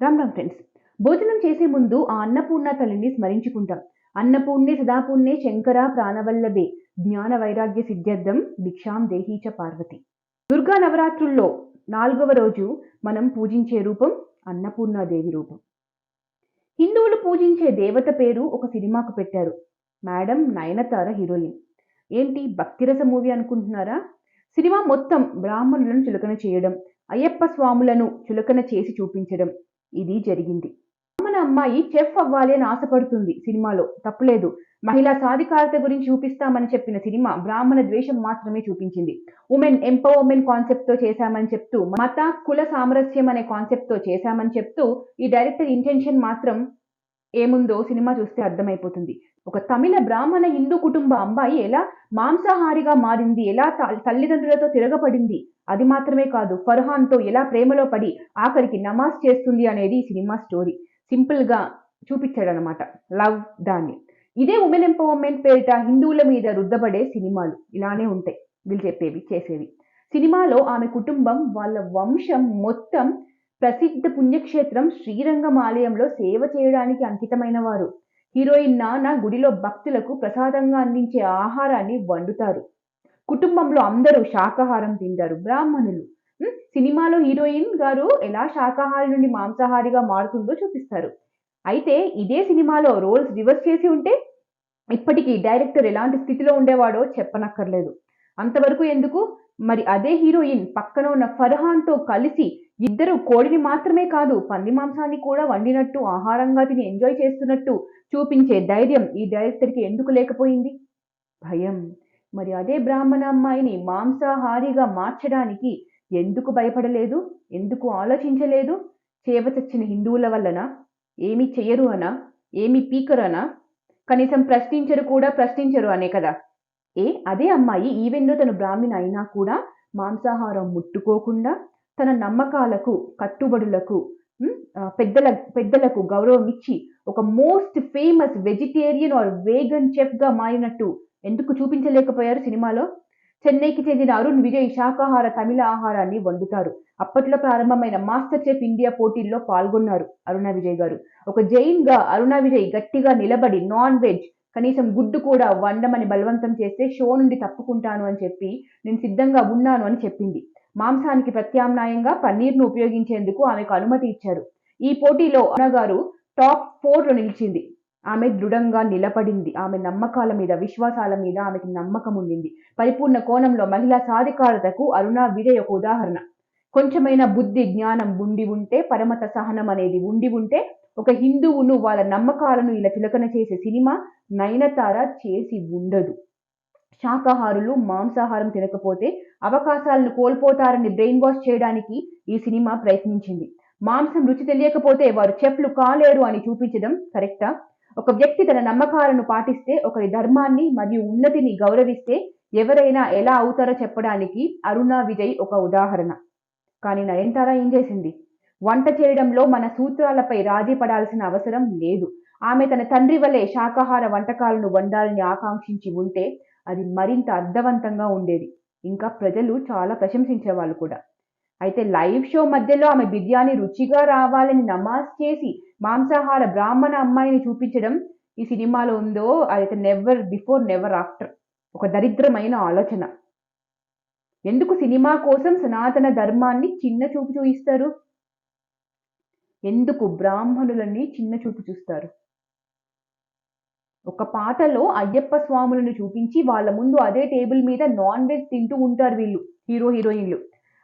Ram Ram friends భోజనం చేసే ముందు ఆ అన్నపూర్ణ తల్లిని స్మరించుకుంటాం. అన్నపూర్ణే సదాపూర్ణే శంకర ప్రాణవల్లభే. జ్ఞాన వైరాగ్య సిద్ధ్యర్థం భిక్షాం దేహీచ పార్వతి. దుర్గా నవరాత్రుల్లో నాలుగవ రోజు మనం పూజించే రూపం అన్నపూర్ణాదేవి రూపం. హిందువులు పూజించే దేవత పేరు ఒక సినిమాకు పెట్టారు. Madam Nayanthara heroine. ఏంటి భక్తిరస మూవీ అనుకుంటున్నారా? సినిమా మొత్తం బ్రాహ్మణులను చులకన చేయడం అయ్యప్ప స్వాములను చులకన చేసి చూపించడం ఇది జరిగింది. మన అమ్మాయి చెఫ్ అవ్వాలి అని ఆశపడుతుంది సినిమాలో. తప్పులేదు. మహిళా సాధికారత గురించి చూపిస్తామని చెప్పిన సినిమా బ్రాహ్మణ ద్వేషం మాత్రమే చూపించింది. ఉమెన్ ఎంపవర్మెంట్ కాన్సెప్ట్తో చేశామని చెప్తూ మత కుల సామరస్యం అనే కాన్సెప్ట్తో చేశామని చెప్తూ ఈ డైరెక్టర్ ఇంటెన్షన్ మాత్రం ఏముందో సినిమా చూస్తే అర్థమైపోతుంది. ఒక తమిళ బ్రాహ్మణ హిందూ కుటుంబ అమ్మాయి ఎలా మాంసాహారిగా మారింది ఎలా త- తల్లిదండ్రులతో తిరగబడింది అది మాత్రమే కాదు ఫర్హాన్తో ఎలా ప్రేమలో పడి ఆఖరికి నమాజ్ చేస్తుంది అనేది ఈ సినిమా స్టోరీ. సింపుల్గా చూపించాడనమాట లవ్ దాన్ని ఇదే ఉమెన్ ఎంపవర్మెంట్ పేరిట హిందువుల మీద రుద్దబడే సినిమాలు. ఇలానే ఉంటాయి వీళ్ళు చెప్పేవి చేసేవి. సినిమాలో ఆమె కుటుంబం వాళ్ళ వంశం మొత్తం ప్రసిద్ధ పుణ్యక్షేత్రం శ్రీరంగం ఆలయంలో సేవ చేయడానికి అంకితమైన వారు హీరోయిన్ నాన్న గుడిలో భక్తులకు ప్రసాదంగా అందించే ఆహారాన్ని వండుతారు. కుటుంబంలో అందరూ శాకాహారం తింటారు. బ్రాహ్మణులు సినిమాలో హీరోయిన్ గారు ఎలా శాకాహారి నుండి మాంసాహారిగా మారుతుందో చూపిస్తారు. అయితే ఇదే సినిమాలో రోల్స్ రివర్స్ చేసి ఉంటే ఇప్పటికీ డైరెక్టర్ ఎలాంటి స్థితిలో ఉండేవాడో చెప్పనక్కర్లేదు. అంతవరకు ఎందుకు? మరి అదే హీరోయిన్ పక్కన ఉన్న ఫర్హాన్తో కలిసి ఇద్దరు కోడిని మాత్రమే కాదు పంది మాంసాన్ని కూడా వండినట్టు ఆహారంగా తిని ఎంజాయ్ చేస్తున్నట్టు చూపించే ధైర్యం ఈ డైరెక్టర్కి ఎందుకు లేకపోయింది? భయం. మరి అదే బ్రాహ్మణ అమ్మాయిని మాంసాహారిగా మార్చడానికి ఎందుకు భయపడలేదు? ఎందుకు ఆలోచించలేదు? చేవచచ్చిన హిందువుల వల్లన? ఏమి చెయ్యరు అనా? ఏమి పీకరు అనా? కనీసం ప్రశ్నించరు కూడా ప్రశ్నించరు అనే కదా. ఏ అదే అమ్మాయి ఈవెన్ తను బ్రాహ్మణ అయినా కూడా మాంసాహారం ముట్టుకోకుండా తన నమ్మకాలకు కట్టుబడులకు పెద్దల పెద్దలకు గౌరవం ఇచ్చి ఒక most famous vegetarian or vegan చెఫ్గా మారినట్టు ఎందుకు చూపించలేకపోయారు సినిమాలో? చెన్నైకి చెందిన అరుణ్ విజయ్ శాకాహార తమిళ ఆహారాన్ని వండుతారు. అప్పట్లో ప్రారంభమైన మాస్టర్ చెఫ్ ఇండియా పోటీల్లో పాల్గొన్నారు అరుణ విజయ్ గారు. ఒక జైన్గా అరుణ విజయ్ గట్టిగా నిలబడి నాన్ వెజ్ కనీసం గుడ్డు కూడా వండమని బలవంతం చేస్తే షో నుండి తప్పుకుంటాను అని చెప్పి నేను సిద్ధంగా ఉన్నాను అని చెప్పింది. మాంసానికి ప్రత్యామ్నాయంగా పన్నీర్ను ఉపయోగించేందుకు ఆమెకు అనుమతి ఇచ్చారు. ఈ పోటీలో అరుణ గారు టాప్ ఫోర్లో నిలిచింది. ఆమె దృఢంగా నిలబడింది. ఆమె నమ్మకాల మీద విశ్వాసాల మీద ఆమెకి నమ్మకం ఉండింది. పరిపూర్ణ కోణంలో మహిళా సాధికారతకు అరుణ విజయ్ ఒక ఉదాహరణ. కొంచెమైనా బుద్ధి జ్ఞానం ఉండి ఉంటే పరమత సహనం అనేది ఉండి ఉంటే ఒక హిందువును వాళ్ళ నమ్మకాలను ఇలా చులకన చేసే సినిమా నయనతార చేసి ఉండదు. శాకాహారులు మాంసాహారం తినకపోతే అవకాశాలను కోల్పోతారని బ్రెయిన్ వాష్ చేయడానికి ఈ సినిమా ప్రయత్నించింది. మాంసం రుచి తెలియకపోతే వారు చెఫ్లు కాలేరు అని చూపించడం కరెక్టా? ఒక వ్యక్తి తన నమ్మకాలను పాటిస్తే ఒకరి ధర్మాన్ని మరియు ఉన్నతిని గౌరవిస్తే ఎవరైనా ఎలా అవుతారో చెప్పడానికి అరుణ విజయ్ ఒక ఉదాహరణ. కానీ నయనతార ఏం చేసింది? వంట చేయడంలో మన సూత్రాలపై రాజీ పడాల్సిన అవసరం లేదు. ఆమె తన తండ్రి వలె శాకాహార వంటకాలను వండాలని ఆకాంక్షించి ఉంటే అది మరింత అర్థవంతంగా ఉండేది. ఇంకా ప్రజలు చాలా ప్రశంసించేవాళ్ళు కూడా. అయితే లైవ్ షో మధ్యలో ఆమె బిర్యానీ రుచిగా రావాలని నమాజ్ చేసి మాంసాహార బ్రాహ్మణ అమ్మాయిని చూపించడం ఈ సినిమాలో ఉందో అదైతే నెవర్ బిఫోర్ నెవర్ ఆఫ్టర్ ఒక దరిద్రమైన ఆలోచన. ఎందుకు సినిమా కోసం సనాతన ధర్మాన్ని చిన్న చూపు చూయిస్తారు? ఎందుకు బ్రాహ్మణులని చిన్న చూపు చూస్తారు? ఒక పాటలో అయ్యప్ప స్వాములను చూపించి వాళ్ళ ముందు అదే టేబుల్ మీద నాన్ వెజ్ తింటూ ఉంటారు వీళ్ళు హీరో హీరోయిన్లు.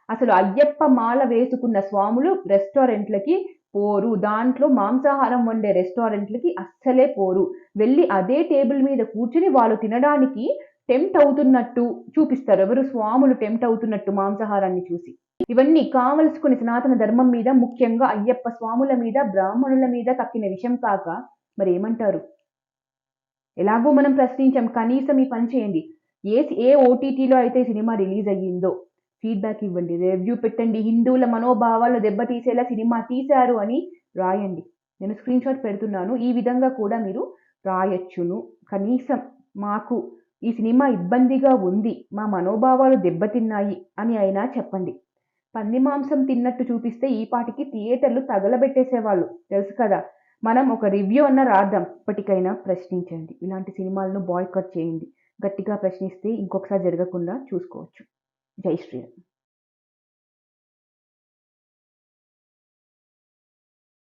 అసలు అయ్యప్ప మాల వేసుకున్న స్వాములు రెస్టారెంట్లకి పోరు. దాంట్లో మాంసాహారం వండే రెస్టారెంట్లకి అస్సలే పోరు. వెళ్ళి అదే టేబుల్ మీద కూర్చుని వాళ్ళు తినడానికి టెంప్ట్ అవుతున్నట్టు చూపిస్తారు. ఎవరు స్వాములు టెంప్ట్ అవుతున్నట్టు మాంసాహారాన్ని చూసి. ఇవన్నీ కావలసుకుని సనాతన ధర్మం మీద ముఖ్యంగా అయ్యప్ప స్వాముల మీద బ్రాహ్మణుల మీద తక్కిన విషయం కాక మరి ఏమంటారు? ఎలాగో మనం ప్రశ్నించాం. కనీసం ఈ పని చేయండి. ఏ ఏ ఓటీటీలో అయితే సినిమా రిలీజ్ అయ్యిందో ఫీడ్బ్యాక్ ఇవ్వండి. రివ్యూ పెట్టండి. హిందువుల మనోభావాలను దెబ్బతీసేలా సినిమా తీశారు అని రాయండి. నేను స్క్రీన్ షాట్ పెడుతున్నాను. ఈ విధంగా కూడా మీరు రాయొచ్చును. కనీసం మాకు ఈ సినిమా ఇబ్బందిగా ఉంది. మా మనోభావాలు దెబ్బతిన్నాయి అని అయినా చెప్పండి. పంది మాంసం తిన్నట్టు చూపిస్తే ఈ పాటికి థియేటర్లు తగలబెట్టేసేవాళ్ళు. తెలుసు కదా? మనం ఒక రివ్యూ అన్న రాద్దాం. ఇప్పటికైనా ప్రశ్నించండి. ఇలాంటి సినిమాలను బాయ్కట్ చేయండి. గట్టిగా ప్రశ్నిస్తే ఇంకొకసారి జరగకుండా చూసుకోవచ్చు. jai shri